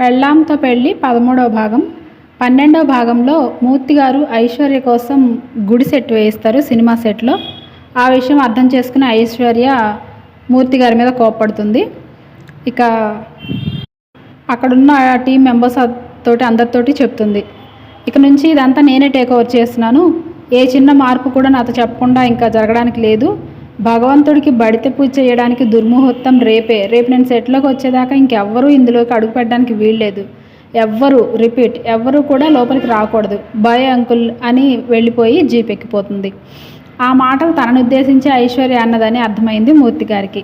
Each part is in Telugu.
పెళ్ళాంతో పెళ్ళి పదమూడవ భాగం. పన్నెండవ భాగంలో మూర్తి గారు ఐశ్వర్య కోసం గుడి సెట్ వేయిస్తారు సినిమా సెట్లో. ఆ విషయం అర్థం చేసుకుని ఐశ్వర్య మూర్తి గారి మీద కోప్పడుతుంది. ఇక అక్కడున్న టీం మెంబర్స్ తోటి అందరితోటి చెప్తుంది. ఇక నుంచి ఇదంతా నేనే టేక్ ఓవర్ చేస్తున్నాను. ఏ చిన్న మార్పు కూడా నాతో చెప్పకుండా ఇంకా జరగడానికి లేదు. భగవంతుడికి బడితే పూజ చేయడానికి దుర్ముహూర్తం రేపే. రేపు నేను సెట్లోకి వచ్చేదాకా ఇంకెవ్వరూ ఇందులోకి అడుగు పెట్టడానికి వీల్లేదు. ఎవ్వరు రిపీట్ ఎవ్వరూ కూడా లోపలికి రాకూడదు. బాయ్ అంకుల్ అని వెళ్ళిపోయి జీప్ ఎక్కిపోతుంది. ఆ మాటలు తనను ఉద్దేశించి ఐశ్వర్య అన్నదని అర్థమైంది మూర్తి గారికి.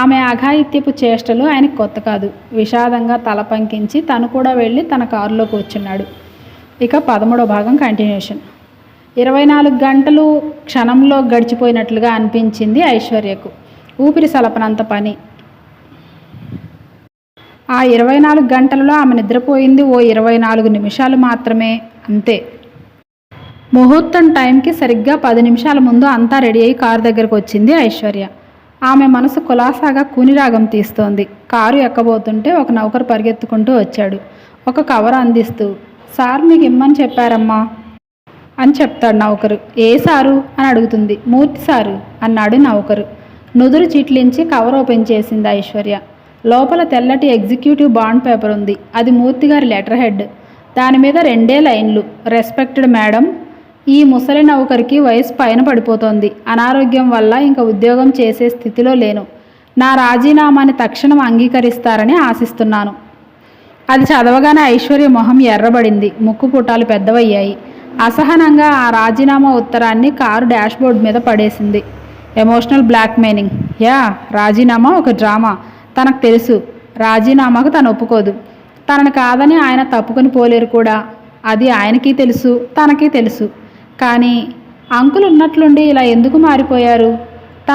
ఆమె అఘాయిత్యపు చేష్టలు ఆయనకు కొత్త కాదు. విషాదంగా తల పంకించి తను కూడా వెళ్ళి తన కారులో కూర్చున్నాడు. ఇక పదమూడో భాగం కంటిన్యూషన్. ఇరవై నాలుగు గంటలు క్షణంలో గడిచిపోయినట్లుగా అనిపించింది ఐశ్వర్యకు. ఊపిరి సలపనంత పని. ఆ ఇరవై నాలుగు గంటలలో ఆమె నిద్రపోయింది ఓ ఇరవై నాలుగు నిమిషాలు మాత్రమే అంతే. ముహూర్తం టైంకి సరిగ్గా పది నిమిషాల ముందు అంతా రెడీ అయ్యి కారు దగ్గరకు వచ్చింది ఐశ్వర్య. ఆమె మనసు కులాసాగా కూనిరాగం తీస్తోంది. కారు ఎక్కబోతుంటే ఒక నౌకరు పరిగెత్తుకుంటూ వచ్చాడు. ఒక కవర్ అందిస్తూ సార్ మీకు ఇమ్మని చెప్పారమ్మా. అని చెప్తాడు నౌకరు. ఏ సారు? అని అడుగుతుంది. మూర్తి సారు అన్నాడు నౌకరు. నుదురు చిట్లించి కవర్ ఓపెన్ చేసింది ఐశ్వర్య. లోపల తెల్లటి ఎగ్జిక్యూటివ్ బాండ్ పేపర్ ఉంది. అది మూర్తి గారి లెటర్ హెడ్. దాని మీద రెండే లైన్లు. రెస్పెక్టెడ్ మేడం ఈ ముసలి నౌకరికి వయసు పైన పడిపోతోంది. అనారోగ్యం వల్ల ఇంకా ఉద్యోగం చేసే స్థితిలో లేను. నా రాజీనామాని తక్షణం అంగీకరిస్తారని ఆశిస్తున్నాను. అది చదవగానే ఐశ్వర్య మొహం ఎర్రబడింది. ముక్కు పుటాలు పెద్దవయ్యాయి. అసహనంగా ఆ రాజీనామా ఉత్తరాన్ని కారు డాష్బోర్డ్ మీద పడేసింది. Emotional blackmailing. యా రాజీనామా ఒక డ్రామా. తనకు తెలుసు. రాజీనామాకు తను ఒప్పుకోదు. తనను కాదని ఆయన తప్పుకొని పోలేరు కూడా. అది ఆయనకి తెలుసు తనకి తెలుసు. కానీ అంకులు ఉన్నట్లుండి ఇలా ఎందుకు మారిపోయారు?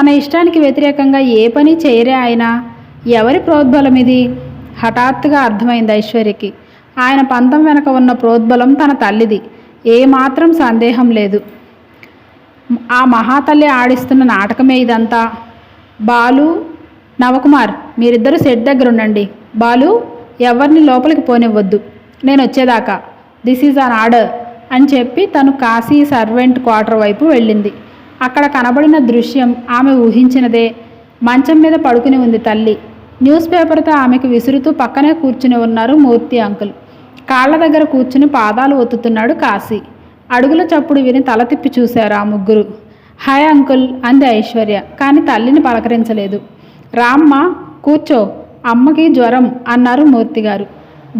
తన ఇష్టానికి వ్యతిరేకంగా ఏ పని చేయరే ఆయన? ఎవరి ప్రోద్బలం ఇది? హఠాత్తుగా అర్థమైంది ఐశ్వర్యకి. ఆయన పంతం వెనక ఉన్న ప్రోద్బలం తన తల్లిది. ఏమాత్రం సందేహం లేదు. ఆ మహాతల్లి ఆడిస్తున్న నాటకమే ఇదంతా. బాలు నవకుమార్ మీరిద్దరూ సెట్ దగ్గర ఉండండి బాలు ఎవరిని లోపలికి పోనివ్వద్దు. నేను వచ్చేదాకా. దిస్ ఈజ్ అన్ ఆర్డర్ అని చెప్పి తను కాశీ సర్వెంట్ క్వార్టర్ వైపు వెళ్ళింది. అక్కడ కనబడిన దృశ్యం ఆమె ఊహించినదే. మంచం మీద పడుకుని ఉంది తల్లి. న్యూస్ పేపర్తో ఆమెకు విసురుతూ పక్కనే కూర్చుని ఉన్నారు మూర్తి అంకుల్. కాళ్ళ దగ్గర కూర్చుని పాదాలు ఒత్తుతున్నాడు కాశీ. అడుగుల చప్పుడు విని తల తిప్పి చూశారు ఆ ముగ్గురు. హాయ్ అంకుల్ అంది ఐశ్వర్య కానీ తల్లిని పలకరించలేదు. రామ్మ కూర్చో అమ్మకి జ్వరం అన్నారు మూర్తి గారు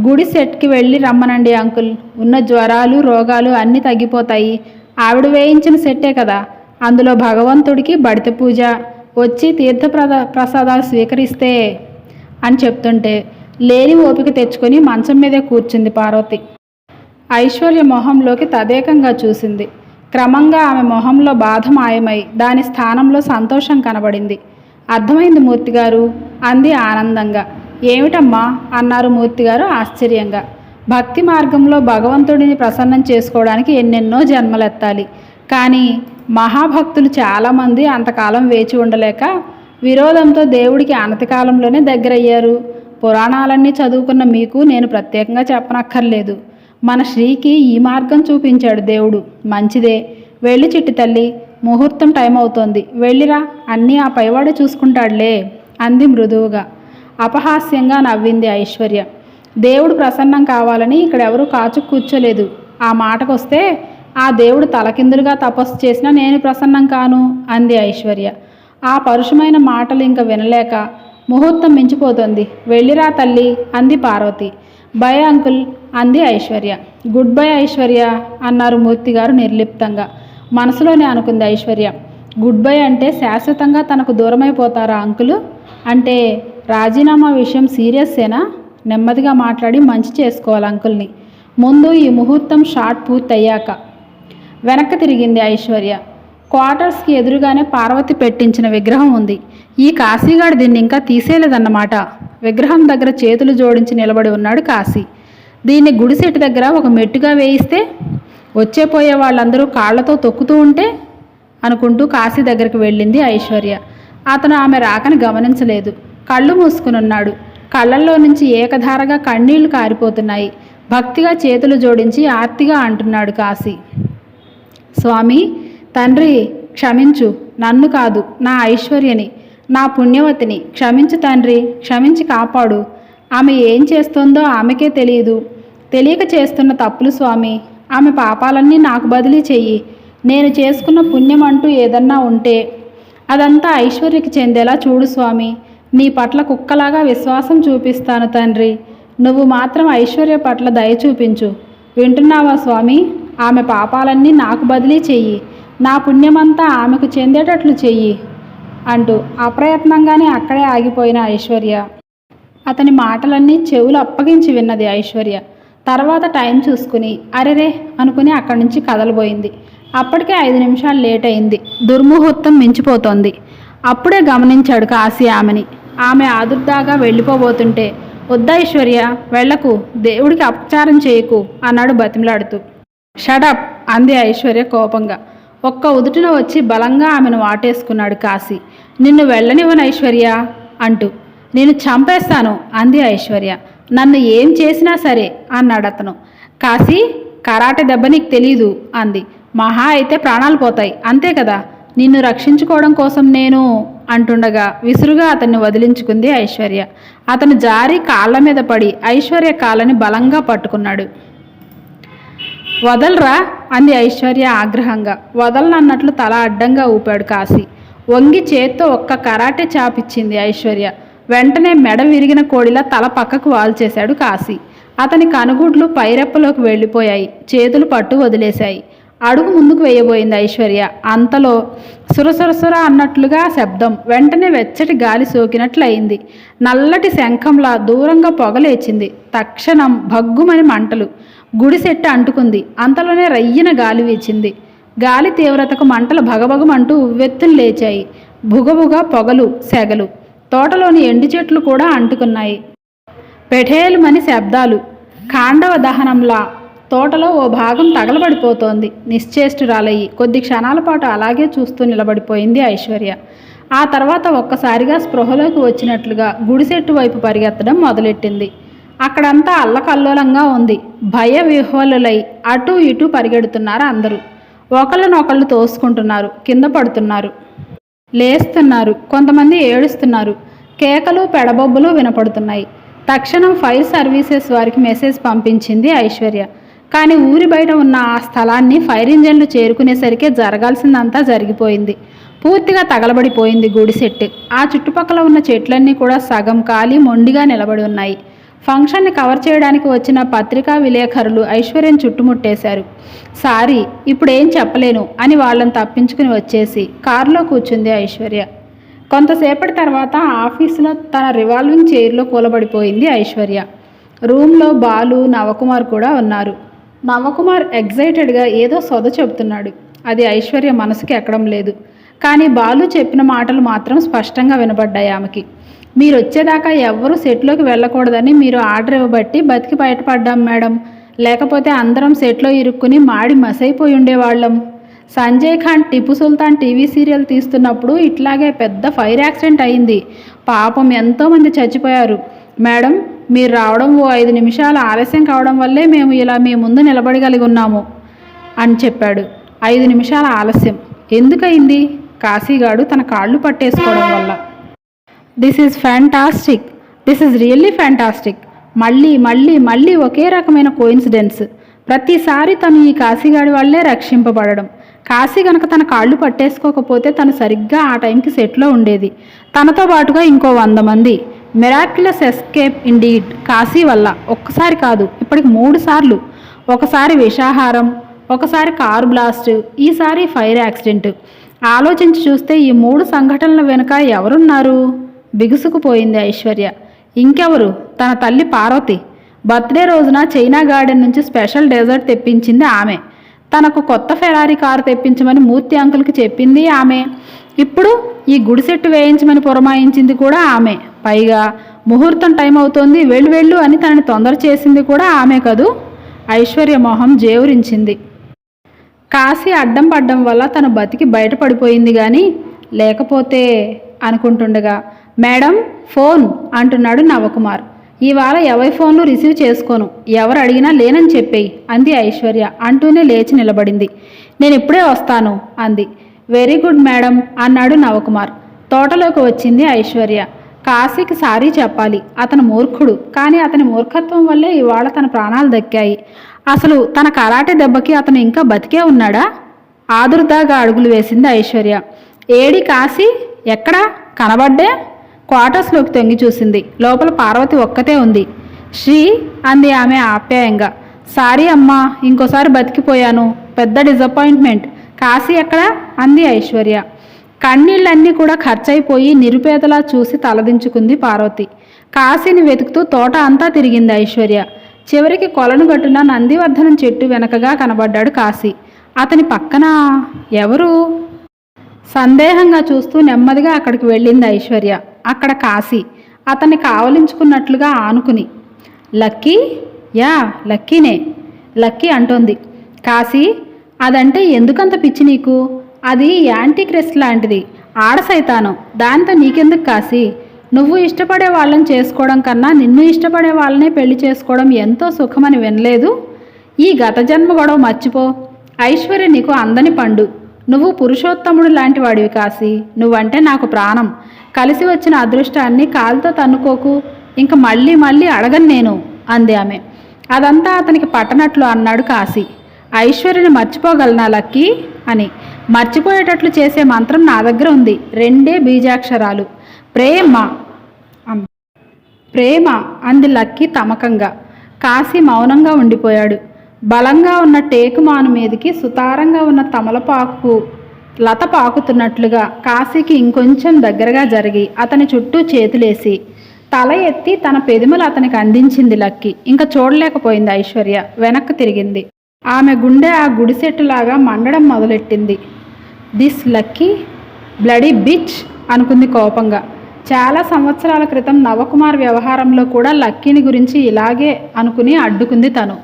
గుడి సెట్కి వెళ్ళి రమ్మనండి అంకుల్. ఉన్న జ్వరాలు రోగాలు అన్నీ తగ్గిపోతాయి. ఆవిడ వేయించిన సెట్టే కదా. అందులో భగవంతుడికి బడిత పూజ. వచ్చి తీర్థప్రద ప్రసాదాలు స్వీకరిస్తే అని చెప్తుంటే లేని ఓపిక తెచ్చుకొని మంచం మీదే కూర్చుంది పార్వతి. ఐశ్వర్య మొహంలోకి తదేకంగా చూసింది. క్రమంగా ఆమె మొహంలో బాధ మాయమై దాని స్థానంలో సంతోషం కనబడింది. అర్థమైంది మూర్తిగారు అంది ఆనందంగా. ఏమిటమ్మా? అన్నారు మూర్తిగారు ఆశ్చర్యంగా. భక్తి మార్గంలో భగవంతుడిని ప్రసన్నం చేసుకోవడానికి ఎన్నెన్నో జన్మలెత్తాలి. కానీ మహాభక్తులు చాలామంది అంతకాలం వేచి ఉండలేక విరోధంతో దేవుడికి అనతికాలంలోనే దగ్గరయ్యారు. పురాణాలన్నీ చదువుకున్న మీకు నేను ప్రత్యేకంగా చెప్పనక్కర్లేదు. మన శ్రీకి ఈ మార్గం చూపించాడు దేవుడు. మంచిదే. వెళ్ళి చిట్టి తల్లి. ముహూర్తం టైం అవుతోంది. వెళ్ళిరా. అన్నీ ఆ పైవాడే చూసుకుంటాడులే. అంది మృదువుగా. అపహాస్యంగా నవ్వింది ఐశ్వర్య. దేవుడు ప్రసన్నం కావాలని ఇక్కడ ఎవరు కాచు కూర్చోలేదు. ఆ మాటకొస్తే ఆ దేవుడు తలకిందులుగా తపస్సు చేసినా నేను ప్రసన్నం కాను అంది ఐశ్వర్య. ఆ పరుషమైన మాటలు ఇంక వినలేక ముహూర్తం మించిపోతుంది. వెళ్ళిరా తల్లి అంది పార్వతి. బై అంకుల్ అంది ఐశ్వర్య. గుడ్ బై ఐశ్వర్య అన్నారు మూర్తి గారు నిర్లిప్తంగా. మనసులోనే అనుకుంది ఐశ్వర్య. గుడ్ బై అంటే శాశ్వతంగా తనకు దూరమైపోతారా అంకులు? అంటే రాజీనామా విషయం సీరియస్సేనా? నెమ్మదిగా మాట్లాడి మంచి చేసుకోవాలి అంకుల్ని. ముందు ఈ ముహూర్తం షాట్ పూర్తయ్యాక. వెనక్కి తిరిగింది ఐశ్వర్య. క్వార్టర్స్కి ఎదురుగానే పార్వతి పెట్టించిన విగ్రహం ఉంది. ఈ కాశీగాడు దీన్ని ఇంకా తీసేయలేదన్నమాట. విగ్రహం దగ్గర చేతులు జోడించి నిలబడి ఉన్నాడు కాశీ. దీన్ని గుడిసెట్టు దగ్గర ఒక మెట్టుగా వేయిస్తే వచ్చే పోయే వాళ్ళందరూ కాళ్ళతో తొక్కుతూ ఉంటే అనుకుంటూ కాశీ దగ్గరికి వెళ్ళింది ఐశ్వర్య. అతను ఆమె రాకని గమనించలేదు. కళ్ళు మూసుకుని ఉన్నాడు కళ్ళల్లో నుంచి ఏకధారగా కన్నీళ్ళు కారిపోతున్నాయి. భక్తిగా చేతులు జోడించి ఆర్తిగా అంటున్నాడు కాశీ. స్వామి తండ్రి క్షమించు. నన్ను కాదు నా ఐశ్వర్యని నా పుణ్యవతిని. క్షమించు తండ్రి క్షమించి కాపాడు. ఆమె ఏం చేస్తుందో ఆమెకే తెలియదు. తెలియక చేస్తున్న తప్పులు స్వామి ఆమె పాపాలన్నీ నాకు బదిలీ చెయ్యి. నేను చేసుకున్న పుణ్యం అంటూ ఏదన్నా ఉంటే అదంతా ఐశ్వర్యకి చెందేలా చూడు స్వామి. నీ పట్ల కుక్కలాగా విశ్వాసం చూపిస్తాను తండ్రి. నువ్వు మాత్రం ఐశ్వర్య పట్ల దయ చూపించు. వింటున్నావా స్వామి? ఆమె పాపాలన్నీ నాకు బదిలీ చెయ్యి. నా పుణ్యమంతా ఆమెకు చెందేటట్లు చెయ్యి అంటూ అప్రయత్నంగానే అక్కడే ఆగిపోయిన ఐశ్వర్య. అతని మాటలన్నీ చెవులు అప్పగించి విన్నది ఐశ్వర్య. తర్వాత టైం చూసుకుని అరెరే అనుకుని అక్కడి నుంచి కదలబోయింది. అప్పటికే ఐదు నిమిషాలు లేట్ అయింది. దుర్ముహూర్తం మించిపోతోంది. అప్పుడే గమనించాడు కాశీ ఆమెని. ఆమె ఆదుర్దాగా వెళ్ళిపోబోతుంటే వద్దా ఐశ్వర్య వెళ్ళకు దేవుడికి అపచారం చేయకు అన్నాడు బతిమలాడుతూ. షడప్ అంది ఐశ్వర్య కోపంగా. ఒక్క ఉదుటిన వచ్చి బలంగా ఆమెను వాటేసుకున్నాడు కాశీ. నిన్ను వెళ్ళనివ్వను ఐశ్వర్య అంటూ. నేను చంపేస్తాను అంది ఐశ్వర్య. నన్ను ఏం చేసినా సరే అన్నాడు అతను. కాశీ కరాటే దెబ్బ నీకు తెలీదు అంది. మహా అయితే ప్రాణాలు పోతాయి అంతే కదా? నిన్ను రక్షించుకోవడం కోసం నేను అంటుండగా విసురుగా అతన్ని వదిలించుకుంది ఐశ్వర్య. అతను జారి కాళ్ళ మీద పడి ఐశ్వర్య కాళ్ళని బలంగా పట్టుకున్నాడు. వదలరా? అంది ఐశ్వర్య ఆగ్రహంగా. వదలనన్నట్లు తల అడ్డంగా ఊపాడు కాశీ. వంగి చేత్తో ఒక్క కరాటే చాపిచ్చింది ఐశ్వర్య. వెంటనే మెడ విరిగిన కోడిలా తల పక్కకు వాల్చేశాడు కాశీ. అతని కనుగుడ్లు పైరెప్పలోకి వెళ్ళిపోయాయి. చేతులు పట్టు వదిలేశాయి. అడుగు ముందుకు వేయబోయింది ఐశ్వర్య. అంతలో సురసురసుర అన్నట్లుగా శబ్దం. వెంటనే వెచ్చటి గాలి సోకినట్లయింది. నల్లటి శంఖంలా దూరంగా పొగలేచింది తక్షణం భగ్గుమని మంటలు. గుడిసెట్టు అంటుకుంది. అంతలోనే రయ్యన గాలి వీచింది. గాలి తీవ్రతకు మంటలు భగభగమంటూ ఉవ్వెత్తులు లేచాయి. భుగభుగ పొగలు సెగలు. తోటలోని ఎండు చెట్లు కూడా అంటుకున్నాయి. పెఠేలుమని శబ్దాలు. కాండవ దహనంలా తోటలో ఓ భాగం తగలబడిపోతోంది. నిశ్చేష్టురాలయ్యి. కొద్ది క్షణాల పాటు అలాగే చూస్తూ నిలబడిపోయింది ఐశ్వర్య. ఆ తర్వాత ఒక్కసారిగా స్పృహలోకి వచ్చినట్లుగా గుడిసెట్టు వైపు పరిగెత్తడం మొదలెట్టింది. అక్కడంతా అల్లకల్లోలంగా ఉంది. భయ విహ్వలులై అటు ఇటు పరిగెడుతున్నారు అందరూ. ఒకళ్ళనొకళ్ళు తోసుకుంటున్నారు కింద పడుతున్నారు. లేస్తున్నారు కొంతమంది ఏడుస్తున్నారు. కేకలు పెడబొబ్బులు వినపడుతున్నాయి. తక్షణం ఫైర్ సర్వీసెస్ వారికి మెసేజ్ పంపించింది ఐశ్వర్య. కానీ ఊరి బయట ఉన్న ఆ స్థలాన్ని ఫైర్ ఇంజన్లు చేరుకునేసరికి జరగాల్సిందంతా జరిగిపోయింది. పూర్తిగా తగలబడిపోయింది గుడిసెట్టు. ఆ చుట్టుపక్కల ఉన్న చెట్లన్నీ కూడా సగం కాలి మొండిగా నిలబడి ఉన్నాయి. ఫంక్షన్ని కవర్ చేయడానికి వచ్చిన పత్రికా విలేకరులు ఐశ్వర్యం చుట్టుముట్టేశారు. సారీ ఇప్పుడు ఏం చెప్పలేను అని వాళ్ళని తప్పించుకుని వచ్చేసి కారులో కూర్చుంది ఐశ్వర్య. కొంతసేపటి తర్వాత ఆఫీసులో తన రివాల్వింగ్ చైర్లో కూలబడిపోయింది ఐశ్వర్య. రూమ్లో బాలు నవకుమార్ కూడా ఉన్నారు. నవకుమార్ ఎగ్జైటెడ్గా ఏదో సొద చెబుతున్నాడు. అది ఐశ్వర్య మనసుకి ఎక్కడం లేదు. కానీ బాలు చెప్పిన మాటలు మాత్రం స్పష్టంగా వినబడ్డాయి ఆమెకి. మీరు వచ్చేదాకా ఎవ్వరూ సెట్లోకి వెళ్ళకూడదని మీరు ఆర్డర్ ఇవ్వబట్టి బతికి బయటపడ్డాం మేడం. లేకపోతే అందరం సెట్లో ఇరుక్కుని మాడి మసైపోయి ఉండేవాళ్ళం. సంజయ్ ఖాన్ టిపు సుల్తాన్ టీవీ సీరియల్ తీస్తున్నప్పుడు ఇట్లాగే పెద్ద ఫైర్ యాక్సిడెంట్ అయింది. పాపం ఎంతోమంది చచ్చిపోయారు. మేడం మీరు రావడం ఓ ఐదు నిమిషాలు ఆలస్యం కావడం వల్లే మేము ఇలా మీ ముందు నిలబడగలిగి ఉన్నాము అని చెప్పాడు. ఐదు నిమిషాల ఆలస్యం. ఎందుకయింది? కాశీగాడు తన కాళ్ళు పట్టేసుకోవడం వల్ల. This is fantastic this is really fantastic మళ్ళీ మళ్ళీ మళ్ళీ ఒకే రకమైన కోయిన్సిడెన్స్ ప్రతిసారి తను ఈ కాశీగాడి వల్లే రక్షింపబడడం. కాశీ గనక తన కాళ్ళు పట్టేసుకోకపోతే తను సరిగ్గా ఆ టైంకి సెట్లో ఉండేది. తనతో పాటుగా ఇంకో వంద మంది. మిరాక్యులస్ ఎస్కేప్ ఇండీడ్ కాశీ వల్ల. ఒక్కసారి కాదు ఇప్పటికి మూడు సార్లు. ఒకసారి విషాహారం ఒకసారి కారు బ్లాస్ట్ ఈసారి ఫైర్ యాక్సిడెంట్ ఆలోచించి చూస్తే ఈ మూడు సంఘటనల వెనుక ఎవరున్నారు? బిగుసుకుపోయింది ఐశ్వర్య. ఇంకెవరు? తన తల్లి పార్వతి. బర్త్డే రోజున చైనా గార్డెన్ నుంచి స్పెషల్ డెజర్ట్ తెప్పించింది ఆమె. తనకు కొత్త ఫెరారీ కారు తెప్పించమని మూర్తి అంకుల్కి చెప్పింది ఆమె. ఇప్పుడు ఈ గుడిసెట్టు వేయించమని పురమాయించింది కూడా ఆమె. పైగా ముహూర్తం టైం అవుతోంది వెళ్ళు వెళ్ళు అని తనని తొందర చేసింది కూడా ఆమె కదూ? ఐశ్వర్య మొహం జేవురించింది. కాశీ అడ్డం పడ్డం వల్ల తన బతికి బయటపడిపోయింది కానీ లేకపోతే అనుకుంటుండగా మేడం ఫోన్ అంటున్నాడు నవకుమార్. ఇవాళ ఎవరి ఫోన్లు రిసీవ్ చేసుకోను? ఎవరు అడిగినా లేనని చెప్పేయి అంది ఐశ్వర్య అంటూనే లేచి నిలబడింది. నేను ఇప్పుడే వస్తాను అంది. వెరీ గుడ్ మేడం అన్నాడు నవకుమార్. తోటలోకి వచ్చింది ఐశ్వర్య. కాశీకి సారీ చెప్పాలి అతను మూర్ఖుడు. కానీ అతని మూర్ఖత్వం వల్లే ఇవాళ తన ప్రాణాలు దక్కాయి. అసలు తన కరాటే దెబ్బకి అతను ఇంకా బతికే ఉన్నాడా? ఆదుర్దాగా అడుగులు వేసింది ఐశ్వర్య. ఏడి కాశీ? ఎక్కడా? కనబడ్డే? క్వార్టర్స్లోకి తొంగి చూసింది. లోపల పార్వతి ఒక్కతే ఉంది. శ్రీ అంది ఆమె ఆప్యాయంగా. సారీ అమ్మా ఇంకోసారి బతికిపోయాను. పెద్ద డిసప్పాయింట్మెంట్ కాశీ ఎక్కడ? అంది ఐశ్వర్య. కన్నీళ్ళన్నీ కూడా ఖర్చయిపోయి నిరుపేదలా చూసి తలదించుకుంది పార్వతి. కాశీని వెతుకుతూ తోట అంతా తిరిగింది ఐశ్వర్య. చివరికి కొలను గట్టున నందివర్ధనం చెట్టు వెనకగా కనబడ్డాడు కాశీ. అతని పక్కన ఎవరు? సందేహంగా చూస్తూ నెమ్మదిగా అక్కడికి వెళ్ళింది ఐశ్వర్య. అక్కడ కాశీ అతన్ని కావలించుకున్నట్లుగా ఆనుకుని లక్కీ యా లక్కీనే లక్కీ అంటోంది. కాశీ అదంటే ఎందుకంత పిచ్చి నీకు? అది యాంటీక్రెస్ట్ లాంటిది ఆడసైతాను దాంతో నీకెందుకు కాశీ నువ్వు ఇష్టపడే వాళ్ళని చేసుకోవడం కన్నా నిన్ను ఇష్టపడే వాళ్ళనే పెళ్ళి చేసుకోవడం ఎంతో సుఖమని వినలేదు? ఈ గత జన్మ గొడవ మర్చిపో. ఐశ్వర్య నీకు అందని పండు. నువ్వు పురుషోత్తముడు లాంటి వాడివి కాశీ నువ్వంటే నాకు ప్రాణం. కలిసి వచ్చిన అదృష్టాన్ని కాలుతో తన్నుకోకు. ఇంక మళ్ళీ మళ్ళీ అడగను నేను అంది ఆమె. అదంతా అతనికి పట్టనట్లు అన్నాడు కాశీ. ఐశ్వర్యని మర్చిపోగలనా లక్కీ? అని. మర్చిపోయేటట్లు చేసే మంత్రం నా దగ్గర ఉంది. రెండే బీజాక్షరాలు. ప్రేమ ప్రేమ అంది లక్కీ తమకంగా. కాశీ మౌనంగా ఉండిపోయాడు. బలంగా ఉన్న టేకుమాను మీదకి సుతారంగా ఉన్న తమలపాకు లత పాకుతున్నట్లుగా కాశీకి ఇంకొంచెం దగ్గరగా జరిగి అతని చుట్టూ చేతులేసి తల ఎత్తి తన పెదిమలు అతనికి అందించింది లక్కీ. ఇంకా చూడలేకపోయింది ఐశ్వర్య. వెనక్కి తిరిగింది. ఆమె గుండె ఆ గుడిసెట్టులాగా మండడం మొదలెట్టింది. దిస్ లక్కీ బ్లడీ బిచ్ అనుకుంది కోపంగా. చాలా సంవత్సరాల క్రితం నవకుమార్ వ్యవహారంలో కూడా లక్కీని గురించి ఇలాగే అనుకుని అడ్డుకుంది తను.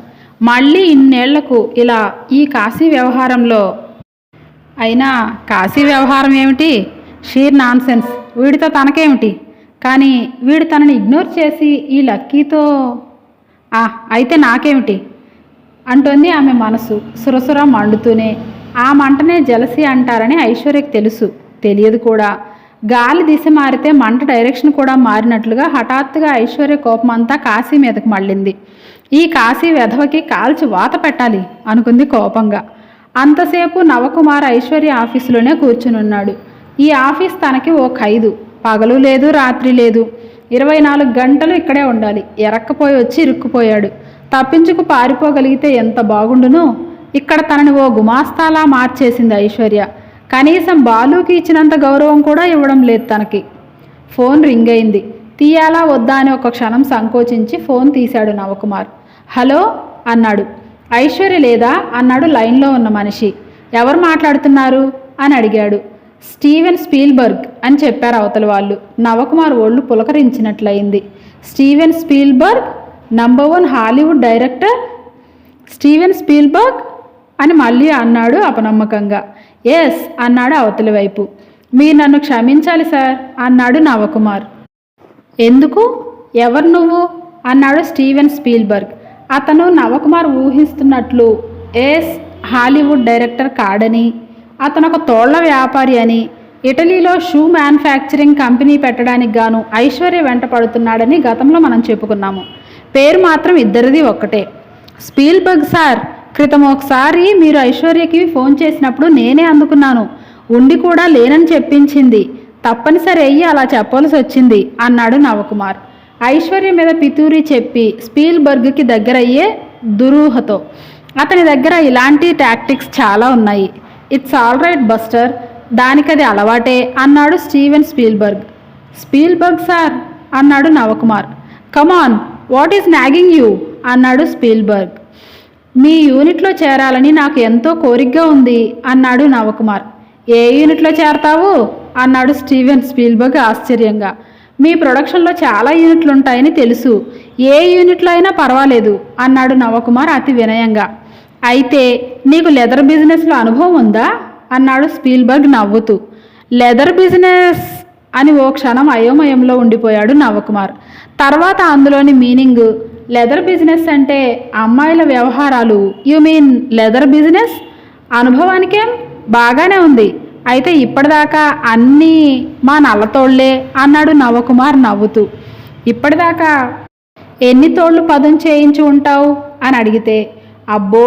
మళ్ళీ ఇన్నేళ్ళకు ఇలా ఈ కాశీ వ్యవహారంలో అయినా కాశీ వ్యవహారం ఏమిటి? Sheer nonsense. వీడితో తనకేమిటి? కానీ వీడు తనని ఇగ్నోర్ చేసి ఈ లక్కీతో ఆ అయితే నాకేమిటి? అంటోంది ఆమె మనసు. సురసుర మండుతూనే. ఆ మంటనే జలసి అంటారని ఐశ్వర్యకు తెలుసు. తెలియదు కూడా. గాలి దిశ మారితే మంట డైరెక్షన్ కూడా మారినట్లుగా హఠాత్తుగా ఐశ్వర్య కోపం అంతా కాశీ మీదకు మళ్ళింది. ఈ కాశీ వెధవకి కాల్చి వాత పెట్టాలి అనుకుంది కోపంగా. అంతసేపు నవకుమార్ ఐశ్వర్య ఆఫీసులోనే కూర్చునున్నాడు. ఈ ఆఫీస్ తనకి ఓ ఖైదు. పగలు లేదు రాత్రి లేదు. ఇరవై నాలుగు గంటలు ఇక్కడే ఉండాలి. ఎరక్కపోయి వచ్చి ఇరుక్కుపోయాడు. తప్పించుకు పారిపోగలిగితే ఎంత బాగుండునో! ఇక్కడ తనని ఓ గుమాస్తాలా మార్చేసింది ఐశ్వర్య. కనీసం బాలుకి ఇచ్చినంత గౌరవం కూడా ఇవ్వడం లేదు తనకి. ఫోన్ రింగ్ అయింది. తీయాలా వద్దా అని ఒక క్షణం సంకోచించి ఫోన్ తీశాడు నవకుమార్. హలో! అన్నాడు. ఐశ్వర్య లేదా? అన్నాడు లైన్లో ఉన్న మనిషి. ఎవరు మాట్లాడుతున్నారు? అని అడిగాడు. స్టీవెన్ స్పీల్బర్గ్ అని చెప్పారు అవతల వాళ్ళు. నవకుమార్ ఒళ్ళు పులకరించినట్లయింది. Steven Spielberg? Number one Hollywood director? Steven Spielberg? అని మళ్ళీ అన్నాడు అపనమ్మకంగా. ఎస్ అన్నాడు అవతలి వైపు. మీరు నన్ను క్షమించాలి సార్ అన్నాడు నవకుమార్. ఎందుకు? ఎవరు నువ్వు? అన్నాడు స్టీవెన్ స్పీల్బర్గ్. అతను నవకుమార్ ఊహిస్తున్నట్లు ఏస్ హాలీవుడ్ డైరెక్టర్ కాడని అతను ఒక తోళ్ళ వ్యాపారి అని ఇటలీలో షూ మ్యానుఫ్యాక్చరింగ్ కంపెనీ పెట్టడానికి గాను ఐశ్వర్య వెంట పడుతున్నాడని గతంలో మనం చెప్పుకున్నాము. పేరు మాత్రం ఇద్దరిది ఒక్కటే. స్పీల్బర్గ్ సార్ క్రితం ఒకసారి మీరు ఐశ్వర్యకి ఫోన్ చేసినప్పుడు నేనే అందుకున్నాను. ఉండి కూడా లేనని చెప్పించింది. తప్పనిసరి అయ్యి అలా చెప్పవలసి వచ్చింది అన్నాడు నవకుమార్. ఐశ్వర్య మీద పితూరి చెప్పి స్పీల్బర్గ్కి దగ్గరయ్యే దురూహతో. అతని దగ్గర ఇలాంటి టాక్టిక్స్ చాలా ఉన్నాయి. It's all right buster. దానికది అలవాటే అన్నాడు స్టీవెన్ స్పీల్బర్గ్. స్పీల్బర్గ్ సార్ అన్నాడు Navakumar. Come on what is nagging you? అన్నాడు స్పీల్బర్గ్. మీ యూనిట్లో చేరాలని నాకు ఎంతో కోరికగా ఉంది అన్నాడు నవకుమార్. ఏ యూనిట్లో చేరతావు? అన్నాడు స్టీవెన్ స్పీల్బర్గ్ ఆశ్చర్యంగా. మీ ప్రొడక్షన్లో చాలా యూనిట్లు ఉంటాయని తెలుసు. ఏ యూనిట్లో అయినా పర్వాలేదు అన్నాడు నవకుమార్ అతి వినయంగా. అయితే నీకు లెదర్ బిజినెస్లో అనుభవం ఉందా? అన్నాడు స్పీల్బర్గ్ నవ్వుతూ. లెదర్ బిజినెస్ అని ఓ క్షణం అయోమయంలో ఉండిపోయాడు నవకుమార్. తర్వాత అందులోని మీనింగ్ లెదర్ బిజినెస్ అంటే అమ్మాయిల వ్యవహారాలు. You mean leather business? అనుభవానికేం? బాగానే ఉంది. అయితే ఇప్పటిదాకా అన్నీ మా నల్లతోళ్ళే అన్నాడు నవకుమార్ నవ్వుతూ. ఇప్పటిదాకా ఎన్ని తోళ్ళు పదం చేయించి ఉంటావు? అని అడిగితే అబ్బో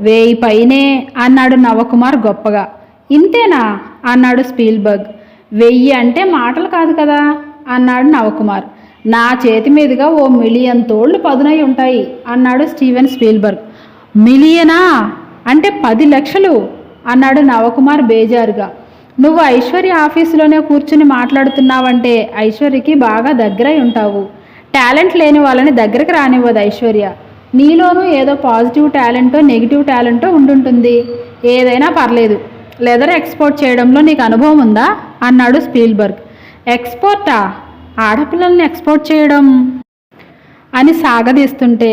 వేయి పైనే అన్నాడు నవకుమార్ గొప్పగా. ఇంతేనా? అన్నాడు స్పీల్బర్గ్. వెయ్యి అంటే మాటలు కాదు కదా? అన్నాడు నవకుమార్. నా చేతి మీదుగా ఓ మిలియన్ తోళ్ళు పదునై ఉంటాయి అన్నాడు స్టీవెన్ స్పీల్బర్గ్. మిలియనా? అంటే పది లక్షలు? అన్నాడు నవకుమార్ బేజారుగా. నువ్వు ఐశ్వర్య ఆఫీసులోనే కూర్చుని మాట్లాడుతున్నావంటే ఐశ్వర్యకి బాగా దగ్గరై ఉంటావు. టాలెంట్ లేని వాళ్ళని దగ్గరికి రానివ్వదు ఐశ్వర్య. నీలోనూ ఏదో పాజిటివ్ టాలెంటో నెగిటివ్ టాలెంటో ఉండుంటుంది. ఏదైనా పర్లేదు. లెదర్ ఎక్స్పోర్ట్ చేయడంలో నీకు అనుభవం ఉందా? అన్నాడు స్పీల్బర్గ్. ఎక్స్పోర్టా? ఆడపిల్లల్ని ఎక్స్పోర్ట్ చేయడం? అని సాగదీస్తుంటే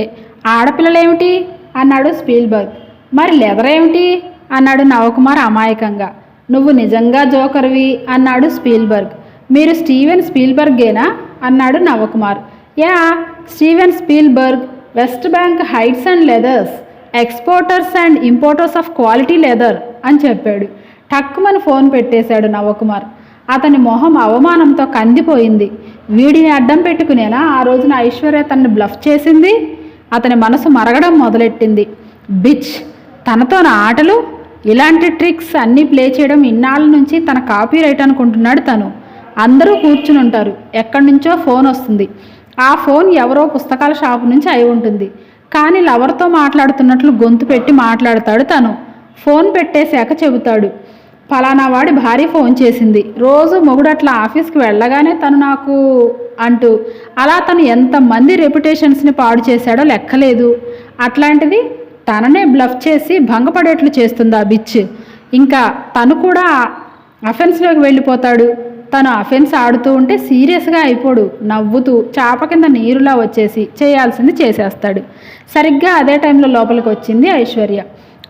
ఆడపిల్లలేమిటి? అన్నాడు స్పీల్బర్గ్. మరి లెదర్ ఏమిటి అన్నాడు నవకుమార్ అమాయకంగా. నువ్వు నిజంగా జోకర్వి? అన్నాడు స్పీల్బర్గ్. మీరు స్టీవెన్ స్పీల్బర్గేనా? అన్నాడు Navakumar. Yeah Steven Spielberg West Bank Heights and leathers exporters and importers of quality leather అని చెప్పాడు. టక్కుమని ఫోన్ పెట్టేశాడు నవకుమార్. అతని మొహం అవమానంతో కందిపోయింది. వీడిని అడ్డం పెట్టుకునేనా? ఆ రోజున ఐశ్వర్య తనని బ్లఫ్ చేసింది? అతని మనసు మరగడం మొదలెట్టింది. బిచ్ తనతో నా ఆటలు? ఇలాంటి ట్రిక్స్ అన్నీ ప్లే చేయడం ఇన్నాళ్ళ నుంచి తన కాపీ రైట్ అనుకుంటున్నాడు తను. అందరూ కూర్చుని ఉంటారు. ఎక్కడి నుంచో ఫోన్ వస్తుంది. ఆ ఫోన్ ఎవరో పుస్తకాల షాపు నుంచి అయి ఉంటుంది. కానీ లవర్తో మాట్లాడుతున్నట్లు గొంతు పెట్టి మాట్లాడతాడు తను. ఫోన్ పెట్టేశాక చెబుతాడు. ఫలానా వాడి భార్య ఫోన్ చేసింది. రోజు మొగుడు అట్లా ఆఫీస్కి వెళ్ళగానే తను నాకు అంటూ. అలా తను ఎంతమంది రెప్యుటేషన్స్ని పాడు చేశాడో లెక్కలేదు. అట్లాంటిది తననే బ్లఫ్ చేసి భంగపడేట్లు చేస్తుంది ఆ బిచ్ ఇంకా తను కూడా అఫెన్స్లోకి వెళ్ళిపోతాడు. తను అఫెన్స్ ఆడుతూ ఉంటే సీరియస్గా అయిపోడు. నవ్వుతూ చాప కింద నీరులా వచ్చేసి చేయాల్సింది చేసేస్తాడు. సరిగ్గా అదే టైంలో లోపలికి వచ్చింది ఐశ్వర్య.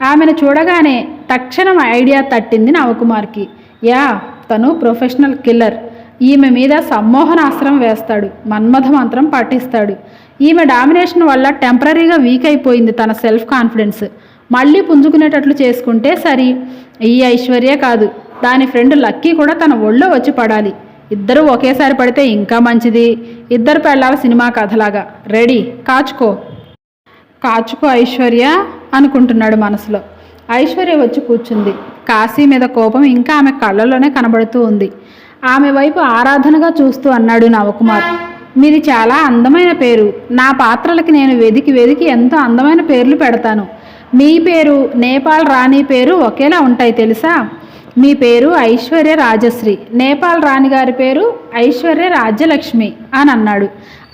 ఆమెను చూడగానే తక్షణం ఐడియా తట్టింది నవకుమార్కి. యా తను ప్రొఫెషనల్ కిల్లర్ ఈమె మీద సమ్మోహనాస్త్రం వేస్తాడు. మన్మథ మంత్రం పాటిస్తాడు ఈమె డామినేషన్ వల్ల టెంపరీగా వీక్ అయిపోయింది తన సెల్ఫ్ కాన్ఫిడెన్స్. మళ్ళీ పుంజుకునేటట్లు చేసుకుంటే సరి. ఈ ఐశ్వర్య కాదు దాని ఫ్రెండ్ లక్కీ కూడా తన ఒళ్ళో వచ్చి పడాలి. ఇద్దరు ఒకేసారి పడితే ఇంకా మంచిది. ఇద్దరు పెళ్ళాల సినిమా కథలాగా. రెడీ కాచుకో. కాచుకో ఐశ్వర్య అనుకుంటున్నాడు మనసులో. ఐశ్వర్య వచ్చి కూర్చుంది. కాశీ మీద కోపం ఇంకా ఆమె కళ్ళలోనే కనబడుతూ ఉంది. ఆమె వైపు ఆరాధనగా చూస్తూ అన్నాడు నవకుమార్. మీది చాలా అందమైన పేరు. నా పాత్రలకి నేను వెదికి వెదికి ఎంతో అందమైన పేర్లు పెడతాను. మీ పేరు నేపాల్ రాణి పేరు ఒకేలా ఉంటాయి తెలుసా? మీ పేరు ఐశ్వర్య రాజశ్రీ. నేపాల్ రాణి గారి పేరు ఐశ్వర్య రాజ్యలక్ష్మి అని అన్నాడు.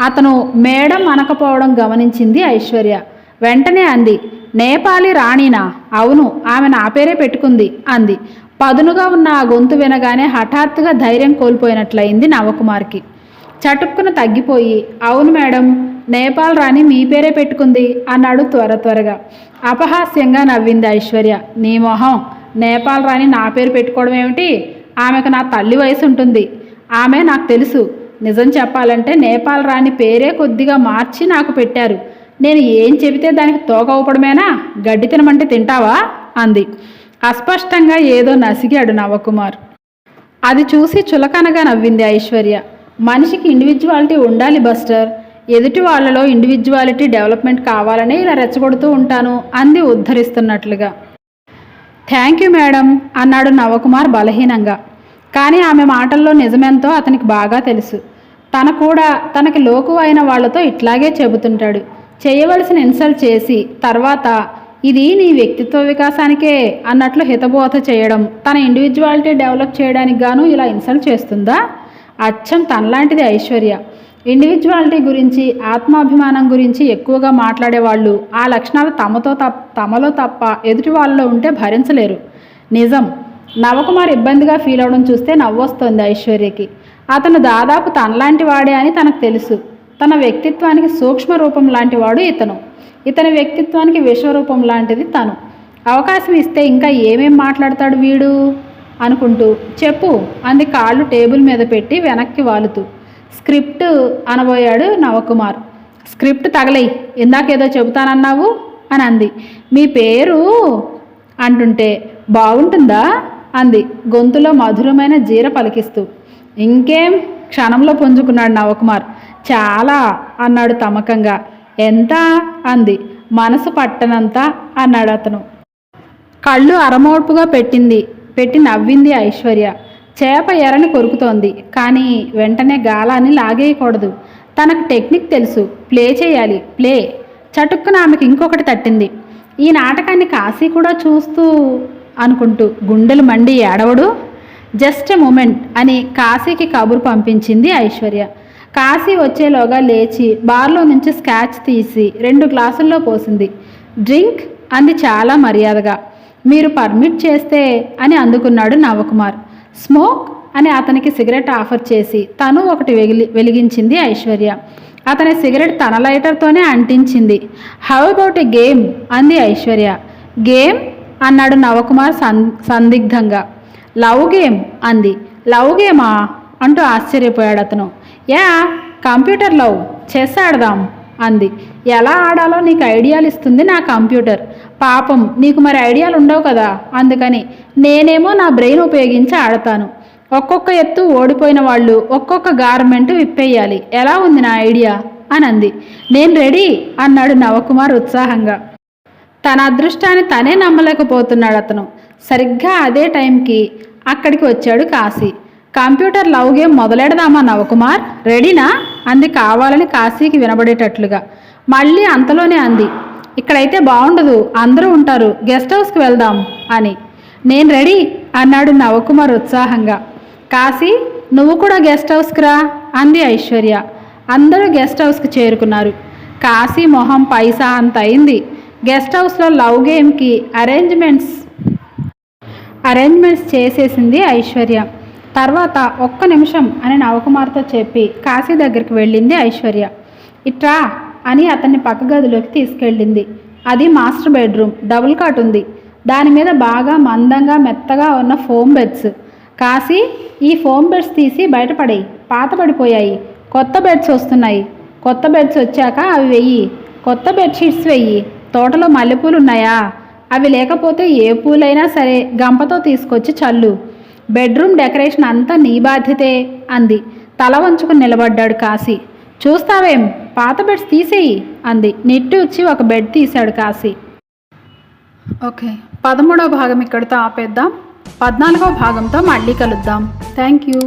అతను మేడం అనకపోవడం గమనించింది ఐశ్వర్య. వెంటనే అంది నేపాలి రాణినా? అవును ఆమె నా పేరే పెట్టుకుంది అంది. పదునుగా ఉన్న ఆ గొంతు వినగానే హఠాత్తుగా ధైర్యం కోల్పోయినట్లయింది నవకుమార్కి. చటుక్కున తగ్గిపోయి అవును మేడం నేపాల్ రాణి మీ పేరే పెట్టుకుంది అన్నాడు త్వర త్వరగా. అపహాస్యంగా నవ్వింది ఐశ్వర్య. నీ మొహం నేపాల్ రాణి నా పేరు పెట్టుకోవడం ఏమిటి? ఆమెకు నా తల్లి వయసు ఉంటుంది. ఆమె నాకు తెలుసు. నిజం చెప్పాలంటే నేపాల్ రాణి పేరే కొద్దిగా మార్చి నాకు పెట్టారు. నేను ఏం చెబితే దానికి తోక ఊపడమేనా? గడ్డి తినమంటే తింటావా? అంది. అస్పష్టంగా ఏదో నసిగాడు నవకుమార్. అది చూసి చులకనగా నవ్వింది ఐశ్వర్య. మనిషికి ఇండివిజువాలిటీ ఉండాలి బస్టర్ ఎదుటి వాళ్ళలో ఇండివిజువాలిటీ డెవలప్మెంట్ కావాలనే ఇలా రెచ్చగొడుతూ ఉంటాను అంది ఉద్ధరిస్తున్నట్లుగా. థ్యాంక్ యూ మేడం అన్నాడు నవకుమార్ బలహీనంగా. కానీ ఆమె మాటల్లో నిజమెంతో అతనికి బాగా తెలుసు. తన కూడా తనకి లోకు అయిన వాళ్ళతో ఇట్లాగే చెబుతుంటాడు. చేయవలసిన ఇన్సల్ట్ చేసి తర్వాత ఇది నీ వ్యక్తిత్వ వికాసానికే అన్నట్లు హితబోధ చేయడం తన ఇండివిజువాలిటీ డెవలప్ చేయడానికి గాను ఇలా ఇన్సల్ట్ చేస్తుందా? అచ్చం తనలాంటిది ఐశ్వర్య. ఇండివిజువాలిటీ గురించి ఆత్మాభిమానం గురించి ఎక్కువగా మాట్లాడేవాళ్ళు. ఆ లక్షణాలు తమతో తప్ప తమలో తప్ప ఎదుటి వాళ్ళలో ఉంటే భరించలేరు. నిజం. నవకుమార్ ఇబ్బందిగా ఫీల్ అవడం చూస్తే నవ్వొస్తోంది ఐశ్వర్యకి. అతను దాదాపు తనలాంటి వాడే అని తనకు తెలుసు. తన వ్యక్తిత్వానికి సూక్ష్మ రూపం లాంటి వాడు ఇతను. ఇతని వ్యక్తిత్వానికి విశ్వరూపం లాంటిది తను. అవకాశం ఇస్తే ఇంకా ఏమేం మాట్లాడతాడు వీడు? అనుకుంటూ చెప్పు అంది కాళ్ళు టేబుల్ మీద పెట్టి వెనక్కి వాలుతూ. స్క్రిప్ట్ అనబోయాడు నవకుమార్. స్క్రిప్ట్ తగలై ఇందాకేదో చెబుతానన్నావు అని అంది. మీ పేరు? అంటుంటే బాగుంటుందా అంది గొంతులో మధురమైన జీర పలికిస్తూ. ఇంకేం? క్షణంలో పుంజుకున్నాడు నవకుమార్. చాలా అన్నాడు తమకంగా. ఎంత? అంది. మనసు పట్టనంత అన్నాడు అతను. కళ్ళు అరమోడ్పుగా పెట్టింది. పెట్టి నవ్వింది ఐశ్వర్య. చేప ఎరని కొరుకుతోంది. కానీ వెంటనే గాలాన్ని లాగేయకూడదు. తనకు టెక్నిక్ తెలుసు. ప్లే చేయాలి. ప్లే. చటుక్కున ఆమెకు ఇంకొకటి తట్టింది. ఈ నాటకాన్ని కాశీ కూడా చూస్తూ అనుకుంటూ గుండెలు మండి ఏడవడు. జస్ట్ ఎ మూమెంట్ అని కాశీకి కబురు పంపించింది ఐశ్వర్య. కాశీ వచ్చేలోగా లేచి బార్లో నుంచి స్కాచ్ తీసి రెండు గ్లాసుల్లో పోసింది. డ్రింక్ అంది చాలా మర్యాదగా. మీరు పర్మిట్ చేస్తే అని అందుకున్నాడు నవకుమార్. స్మోక్ అని అతనికి సిగరెట్ ఆఫర్ చేసి తను ఒకటి వెగిలి వెలిగించింది ఐశ్వర్య. అతని సిగరెట్ తన లైటర్తోనే అంటించింది. హౌ అబౌట్ ఎ గేమ్ అంది ఐశ్వర్య. గేమ్ అన్నాడు నవకుమార్ సం సందిగ్ధంగా. లవ్ గేమ్ అంది. లవ్ గేమా అంటూ ఆశ్చర్యపోయాడు అతను. యా కంప్యూటర్ లవ్ చెస్ ఆడదాం. అంది. ఎలా ఆడాలో నీకు ఐడియాలు ఇస్తుంది నా కంప్యూటర్. పాపం నీకు మరి ఐడియాలు ఉండవు కదా? అందుకని నేనేమో నా బ్రెయిన్ ఉపయోగించి ఆడతాను. ఒక్కొక్క ఎత్తు ఓడిపోయిన వాళ్ళు ఒక్కొక్క గార్మెంట్ విప్పేయాలి. ఎలా ఉంది నా ఐడియా? అని అంది నేను రెడీ అన్నాడు నవకుమార్ ఉత్సాహంగా. తన అదృష్టాన్ని తనే నమ్మలేకపోతున్నాడు అతను. సరిగ్గా అదే టైంకి అక్కడికి వచ్చాడు కాశీ. కంప్యూటర్ లవ్ గేమ్ మొదలెడదామా నవకుమార్? రెడీనా? అంది కావాలని కాశీకి వినబడేటట్లుగా. మళ్ళీ అంతలోనే అంది. ఇక్కడైతే బాగుండదు అందరూ ఉంటారు గెస్ట్ హౌస్కి వెళ్దాం అని. నేను రెడీ అన్నాడు నవకుమార్ ఉత్సాహంగా. కాశీ నువ్వు కూడా గెస్ట్ హౌస్కి రా అంది ఐశ్వర్య. అందరూ గెస్ట్ హౌస్కి చేరుకున్నారు. కాశీ మొహం పైసా అంత అయింది. గెస్ట్ హౌస్లో లవ్ గేమ్కి అరేంజ్మెంట్స్ అరేంజ్మెంట్స్ చేసేసింది ఐశ్వర్య. తర్వాత ఒక్క నిమిషం అని నవకుమార్తో చెప్పి కాశీ దగ్గరికి వెళ్ళింది ఐశ్వర్య. ఇట్రా అని అతన్ని పక్క గదిలోకి తీసుకెళ్ళింది. అది మాస్టర్ బెడ్రూమ్ డబుల్ కాట్ ఉంది. దాని మీద బాగా మందంగా మెత్తగా ఉన్న ఫోమ్ బెడ్స్. కాశీ ఈ ఫోమ్ బెడ్స్ తీసి బయటపడేయి. పాత పడిపోయాయి. కొత్త బెడ్స్ వస్తున్నాయి. కొత్త బెడ్స్ వచ్చాక అవి వెయ్యి. కొత్త బెడ్షీట్స్ వెయ్యి. తోటలో మల్లెపూలు ఉన్నాయా? అవి లేకపోతే ఏ పూలైనా సరే గంపతో తీసుకొచ్చి చల్లు. బెడ్రూమ్ డెకరేషన్ అంతా నీ బాధ్యతే అంది. తల వంచుకుని నిలబడ్డాడు కాశీ. చూస్తావేం? పాత బెడ్స్ తీసేయి అంది. నిట్టు వచ్చి ఒక బెడ్ తీశాడు కాశీ. ఓకే పదమూడవ భాగం ఇక్కడితో ఆపేద్దాం. పద్నాలుగవ భాగంతో మళ్ళీ కలుద్దాం. Thank you.